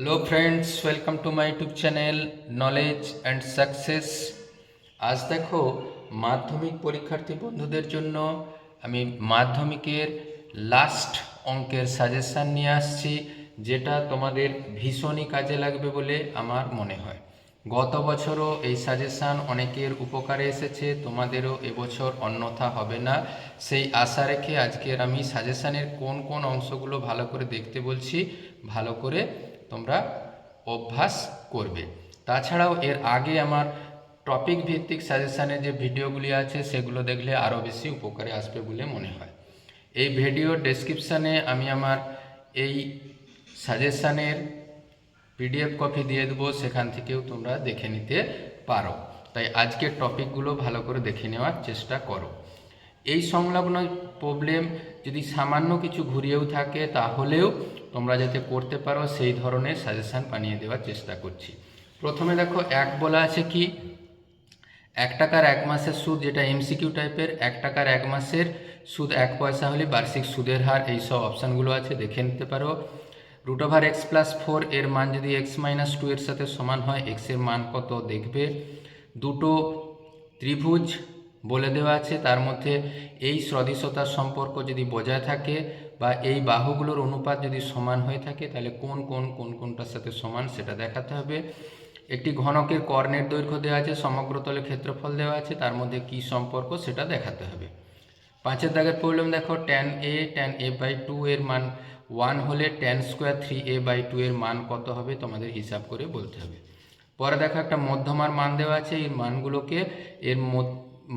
Hello friends welcome to my YouTube channel knowledge and success আজ দেখো মাধ্যমিক পরীক্ষার্থী বন্ধুদের জন্য আমি মাধ্যমিকের লাস্ট অঙ্কের সাজেশান নিয়ে আসছি, যেটা তোমাদের ভীষণই কাজে লাগবে বলে আমার মনে হয়। গত বছরও এই সাজেশান অনেকের উপকারে এসেছে, তোমাদেরও এবছর অন্যথা হবে না। সেই আশা রেখে আজকের আমি সাজেশানের কোন কোন অংশগুলো ভালো করে দেখতে বলছি, ভালো করে তোমরা অভ্যাস করবে। তাছাড়াও এর আগে আমার টপিক ভিত্তিক সাজেশানের যে ভিডিওগুলি আছে, সেগুলো দেখলে আরও বেশি উপকারে আসবে বলে মনে হয়। এই ভিডিও ডেসক্রিপশানে আমি আমার এই সাজেশানের পিডিএফ কপি দিয়ে দেবো, সেখান থেকেও তোমরা দেখে নিতে পারো। তাই আজকের টপিকগুলো ভালো করে দেখে নেওয়ার চেষ্টা করো। এই সংলগ্ন প্রবলেম যদি সামান্য কিছু ঘুরিয়েও থাকে, তাহলেও তোমরা যাতে করতে পারো, সেই ধরনের সাজেশান বানিয়ে দেওয়ার চেষ্টা করছি। প্রথমে দেখো, এক বলা আছে কি? এক টাকার এক মাসের সুদ, যেটা এমসিকিউ টাইপের এক টাকার এক মাসের সুদ, এক পয়সা হলে বার্ষিক সুদের হার, এই সব অপশানগুলো আছে, দেখে নিতে পারো। Root over X plus four এর মান যদি এক্স মাইনাস টু এর সাথে সমান হয় এক্সের মান কত দেখবে? দুটো ত্রিভুজ বলে দেওয়া আছে, তার মধ্যে এই সদৃশতার সম্পর্ক যদি বজায় থাকে বা এই বাহুগুলোর অনুপাত যদি সমান হয়ে থাকে, তাহলে কোন কোন কোন, কোনটার সাথে সমান সেটা দেখাতে হবে। একটি ঘনকের কর্ণের দৈর্ঘ্য দেওয়া আছে সমগ্র তলে ক্ষেত্রফল দেওয়া আছে, তার মধ্যে কি সম্পর্ক সেটা দেখাতে হবে। পাঁচের দাগের প্রবলেম দেখো tan A tan A by two এর মান ওয়ান হলে tan square three A by two এর মান কত হবে তোমাদের হিসাব করে বলতে হবে। পরে দেখো একটা মধ্যমার মান দেওয়া আছে, এই মানগুলোকে এর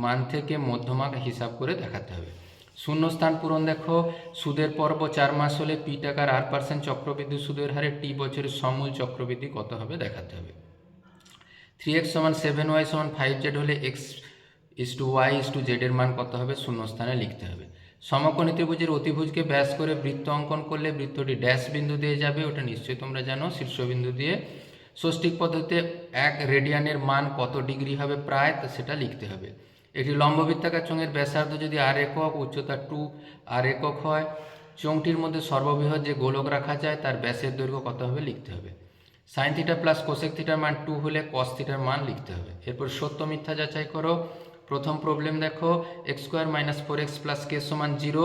মান থেকে মধ্যমা হিসাব করে দেখাতে হবে। শূন্যস্থান পূরণ দেখো। সুদের পর্ব চার মাস হলে পি টাকার আট পার্সেন্ট চক্রবৃদ্ধি, সুদের হারে টি বছরের সমূল চক্রবৃদ্ধি কত হবে দেখাতে হবে। থ্রি এক্স সমান সেভেন ওয়াই সমান ফাইভ জেড হলে X is two Y is two জেডের মান কত হবে? শূন্যস্থানে লিখতে হবে। সমকোণী ত্রিভুজের অতিভুজকে ব্যাস করে বৃত্ত অঙ্কন করলে বৃত্তটি ড্যাশ বিন্দু দিয়ে যাবে, ওটা নিশ্চয়ই তোমরা জানো শীর্ষবিন্দু দিয়ে। ষষ্ঠিক পদ্ধতিতে এক রেডিয়ানের মান কত ডিগ্রি হবে প্রায়? তা সেটা লিখতে হবে। একটি লম্ববৃত্তাকার চোঙের ব্যাসার্ধ যদি আর একক, উচ্চতা টু আর একক হয়, চোঙটির মধ্যে সর্ববৃহৎ যে গোলক রাখা যায়, তার ব্যাসের দৈর্ঘ্য কত হবে লিখতে হবে। সাইন থিটা প্লাস কোসেক থিটার মান টু হলে কস থিটার মান লিখতে হবে। এরপর সত্য মিথ্যা যাচাই করো। প্রথম প্রবলেম দেখো। X square minus four X plus K সমান জিরো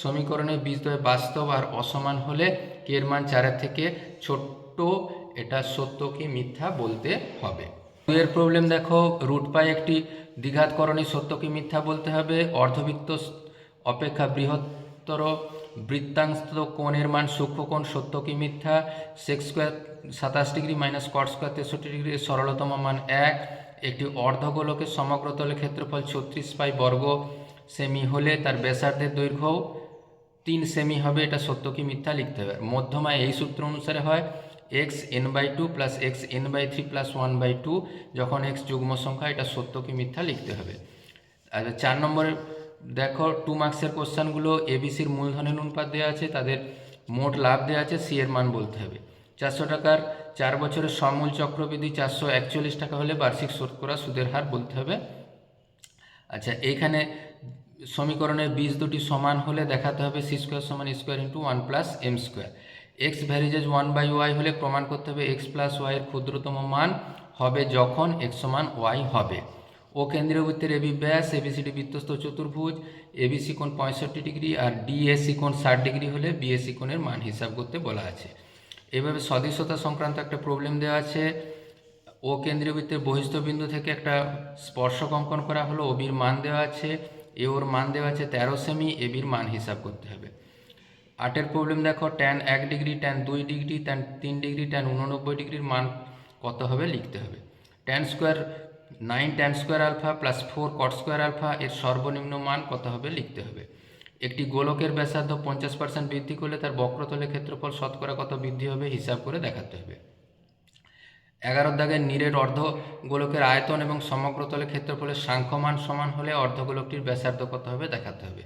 সমীকরণে বীজদ্বয় বাস্তব আর অসমান হলে কে এর মান চারের থেকে ছোট্ট, এটা সত্য কি মিথ্যা বলতে হবে। দুইয়ের প্রবলেম দেখো রুট পাই একটি দ্বিঘাতকরণী সত্য কি মিথ্যা বলতে হবে, অর্ধবৃত্ত অপেক্ষা বৃহত্তর বৃত্তাংশ কোণের মান সূক্ষ্মকোণ সত্য কি মিথ্যা সেক্স স্কোয়ার সাতাশ ডিগ্রি মাইনাস কট স্কোয়ার তেষট্টি ডিগ্রি সরলতম মান এক, একটি অর্ধগোলকের সমগ্র তলে ক্ষেত্রফল ছত্রিশ পাই বর্গ সেমি হলে তার ব্যাসার্ধের দৈর্ঘ্যও তিন সেমি হবে, এটা সত্য কি মিথ্যা লিখতে হবে। মধ্যমায় এই সূত্র অনুসারে হয় X N by two plus X N by three plus one by two যখন এক্স যুগ্ম সংখ্যা, এটা সত্য কি মিথ্যা লিখতে হবে। আচ্ছা চার নম্বরে দেখো টু মার্কসের কোশ্চানগুলো এবিসির মূলধনের অনুপাত দেওয়া আছে, তাদের মোট লাভ দেওয়া আছে সি এর মান বলতে হবে। চারশো টাকার চার বছরের সমূল চক্রবৃদ্ধি চারশো একচল্লিশ টাকা হলে বার্ষিক শতকরা সুদের হার বলতে হবে। আচ্ছা এইখানে সমীকরণের বীজ দুটি সমান হলে দেখাতে হবে সি স্কোয়ার সমান square into one plus M square X ভ্যারিজেজ one by Y হলে প্রমাণ করতে হবে এক্স প্লাস ওয়াইয়ের ক্ষুদ্রতম মান হবে যখন এক্স সমান ওয়াই হবে। ও কেন্দ্রীয় বৃত্তের এবি ব্যাস এবিসিডি বৃত্তস্থ চতুর্ভুজ এবিসি কোণ পঁয়ষট্টি ডিগ্রি আর ডিএসি কোণ ষাট ডিগ্রি হলে বিএসি কোণের মান হিসাব করতে বলা আছে। এভাবে সদৃশতা সংক্রান্ত একটা প্রবলেম দেওয়া আছে। ও কেন্দ্রীয় বৃত্তের বহিস্থ বিন্দু থেকে একটা স্পর্শক অঙ্কন করা হলো ওবির মান দেওয়া আছে এ ওর মান দেওয়া আছে তেরো সেমি এবির মান হিসাব করতে হবে। আটের প্রবলেম দেখো ট্যান এক ডিগ্রি ট্যান দুই ডিগ্রি ট্যান তিন ডিগ্রি ট্যান উননব্বই ডিগ্রির মান কত হবে লিখতে হবে। Tan square nine tan square alpha plus four cot square alpha এর সর্বনিম্ন মান কত হবে লিখতে হবে। একটি গোলকের ব্যাসার্ধ পঞ্চাশ পার্সেন্ট বৃদ্ধি করলে তার বক্রতলে ক্ষেত্রফল শতকরা কত বৃদ্ধি হবে হিসাব করে দেখাতে হবে। এগারো দাগের নীরের অর্ধ গোলকের আয়তন এবং সমগ্র তলে ক্ষেত্রফলের সাংখ্যমান সমান হলে অর্ধগোলকটির ব্যাসার্ধ কত হবে দেখাতে হবে।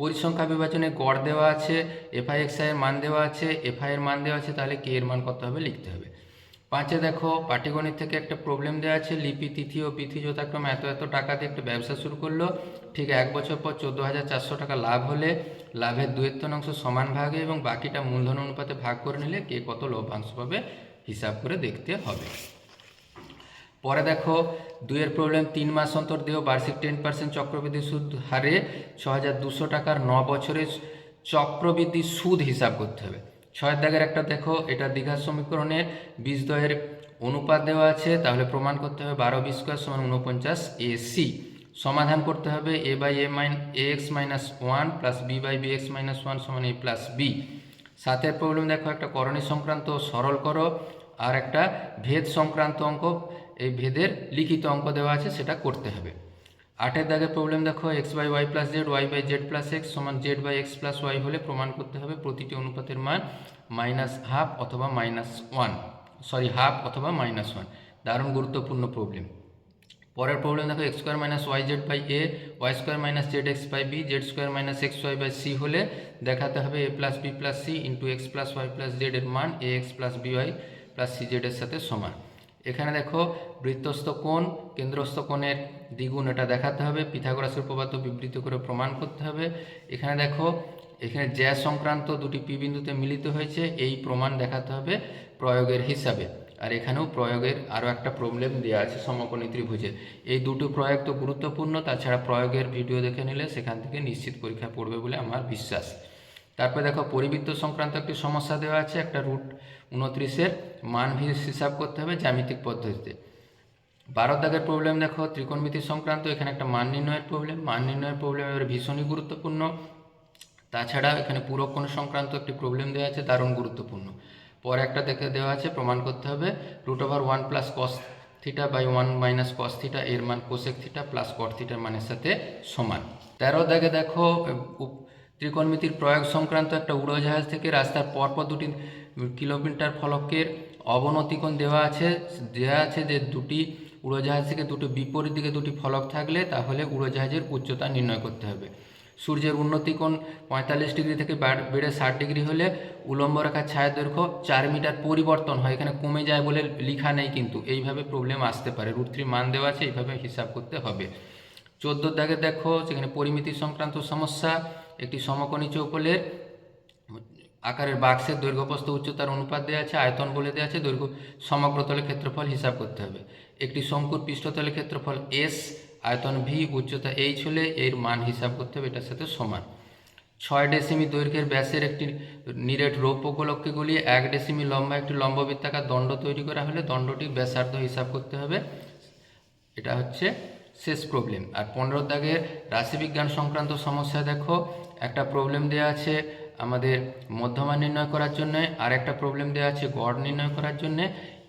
পরিসংখ্যা বিভাজনে গড় দেওয়া আছে এফআই এক্সের মান দেওয়া আছে এফআই এর মান দেওয়া আছে, তাহলে কে এর মান কত হবে লিখতে হবে। পাঁচে দেখো, পাটিগণিত থেকে একটা প্রবলেম দেওয়া আছে, লিপি, তিথি ও পিথি যথাক্রমে এত এত টাকা দিয়ে একটা ব্যবসা শুরু করল। ঠিক এক বছর পর চোদ্দ হাজার চারশো টাকা লাভ হলে, লাভের দুয়ের তনাংশ সমান ভাগে এবং বাকিটা মূলধন অনুপাতে ভাগ করে নিলে কে কত লভ্যাংশ পাবে, হিসাব করে দেখতে হবে। পরে দেখো, দুইয়ের প্রবলেম তিন মাস অন্তর দেহ, বার্ষিক টেন পার্সেন্ট চক্রবৃদ্ধি সুদ হারে ছ হাজার দুশো টাকার ন বছরের চক্রবৃদ্ধি সুদ হিসাব করতে হবে। ছয়ের দাগের একটা দেখো, এটা দীঘার সমীকরণের বীজদ্বয়ের অনুপাত দেওয়া আছে, তাহলে প্রমাণ করতে হবে বারো বি স্কোয়ার সমান উনপঞ্চাশ এ সি সমাধান করতে হবে A by A mine A X minus one plus B by B X minus one সমান এ প্লাস বি সাতের প্রবলেম দেখো, একটা করণী সংক্রান্ত, সরল করো, আর একটা ভেদ সংক্রান্ত অঙ্ক এই ভেদের লিখিত অঙ্ক দেওয়া আছে, সেটা করতে হবে। আটের দাগের প্রবলেম দেখো X by Y plus Z Y by Z plus X সমান Z by X plus Y হলে প্রমাণ করতে হবে প্রতিটি অনুপাতের মান মাইনাস হাফ অথবা মাইনাস ওয়ান সরি হাফ অথবা মাইনাস ওয়ান দারুণ গুরুত্বপূর্ণ প্রবলেম পরের প্রবলেম দেখো X square minus Y Z by A Y square minus Z X by B Z square minus X Y by C হলে দেখাতে হবে A plus B plus C into X plus Y plus Z এর মান A X plus B Y plus C Z এর সাথে সমান। এখানে দেখো বৃত্তস্থ কোণ, কেন্দ্রস্থ কোণের দ্বিগুণ এটা দেখাতে হবে, পিথাগোরাসের উপপাদ্য বিবৃত করে প্রমাণ করতে হবে। এখানে দেখো, এখানে জ্যা সংক্রান্ত দুটি পি বিন্দুতে মিলিত হয়েছে, এই প্রমাণ দেখাতে হবে প্রয়োগের হিসাবে। আর এখানেও প্রয়োগের আরও একটা প্রবলেম দেওয়া আছে সমকোণী ত্রিভুজের এই দুটো প্রয়োগ তো গুরুত্বপূর্ণ, তাছাড়া প্রয়োগের ভিডিও দেখে নিলে সেখান থেকে নিশ্চিত পরীক্ষা পড়বে বলে আমার বিশ্বাস। তারপরে দেখো, পরিবৃত্ত সংক্রান্ত একটি সমস্যা দেওয়া আছে, একটা রুট উনত্রিশের মান হিসাব করতে হবে জ্যামিতিক পদ্ধতিতে। বারো দাগের প্রবলেম দেখো, ত্রিকোণমিতি সংক্রান্ত, এখানে একটা মান নির্ণয়ের প্রবলেম মান নির্ণয়ের প্রবলেম এবারে ভীষণই গুরুত্বপূর্ণ। তাছাড়া এখানে পুরোক্ষণ সংক্রান্ত একটি প্রবলেম দেওয়া আছে, দারুণ গুরুত্বপূর্ণ। পরে একটা দেখে দেওয়া আছে, প্রমাণ করতে হবে। Root over one plus cos theta by one minus cos theta এর মান কোসেক থিটা প্লাস কট থিটার মানের সাথে সমান। তেরো দাগে দেখো ত্রিকোণমিতির প্রয়োগ সংক্রান্ত একটা উড়োজাহাজ থেকে রাস্তার পরপর দুটি কিলোমিটার ফলকের অবনতিকোণ দেওয়া আছে দেওয়া আছে যে দুটি উড়োজাহাজ থেকে দুটি বিপরীত দিকে দুটি ফলক থাকলে তাহলে উড়োজাহাজের উচ্চতা নির্ণয় করতে হবে। সূর্যের উন্নতিকোণ পঁয়তাল্লিশ ডিগ্রি থেকে বাড়- ষাট ডিগ্রি হলে উলম্ব রেখার ছায়ার দৈর্ঘ্য চার মিটার পরিবর্তন হয়, এখানে কমে যায় বলে লেখা নেই কিন্তু এইভাবে প্রবলেম আসতে পারে। রুট থ্রি মান দেওয়া আছে, এইভাবে হিসাব করতে হবে। চোদ্দোর দাগে দেখো, সেখানে পরিমিতি সংক্রান্ত সমস্যা, একটি সমকোণী চৌকলের আকারের বাক্সের দৈর্ঘ্যপ্রস্থ উচ্চতার অনুপাত দেওয়া আছে, আয়তন বলে দেওয়া আছে, দৈর্ঘ্য সমগ্রতলের ক্ষেত্রফল হিসাব করতে হবে। একটি শঙ্কুর পৃষ্ঠতলের ক্ষেত্রফল এস আয়তন ভি উচ্চতা এইচ হলে এর মান হিসাব করতে হবে, এটার সাথে সমান। ছয় ডেসিমি দৈর্ঘ্যের ব্যাসের একটি নিরেট রৌপ্য গোলককে গলিয়ে এক ডেসিমি লম্বা একটি লম্ববৃত্তাকার দণ্ড তৈরি করা হলে দণ্ডটির ব্যাসার্ধ হিসাব করতে হবে। এটা হচ্ছে শেষ প্রবলেম আর পনেরো দাগের রাশিবিজ্ঞান সংক্রান্ত সমস্যা দেখো, একটা প্রবলেম দেওয়া আছে আমাদের মধ্যমান নির্ণয় করার জন্য আর একটা প্রবলেম দেওয়া আছে, গড় নির্ণয় করার জন্য।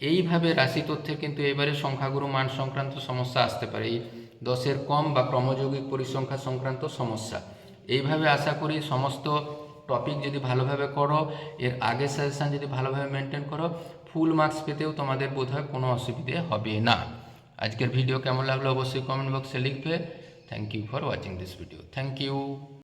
এইভাবে রাশি তথ্যের কিন্তু এবারে সংখ্যাগুরু মান সংক্রান্ত সমস্যা আসতে পারে। এই দশের কম বা ক্রমযৌগিক পরিসংখ্যা সংক্রান্ত সমস্যা। এইভাবে আশা করি সমস্ত টপিক যদি ভালোভাবে করো, এর আগের সাজেশান যদি ভালোভাবে মেনটেন করো ফুল মার্কস পেতেও তোমাদের বোধহয় কোনো অসুবিধে হবে না। আজকের ভিডিও কেমন লাগল অবশ্যই কমেন্ট বক্সে লিখবে। Thank you for watching this video thank you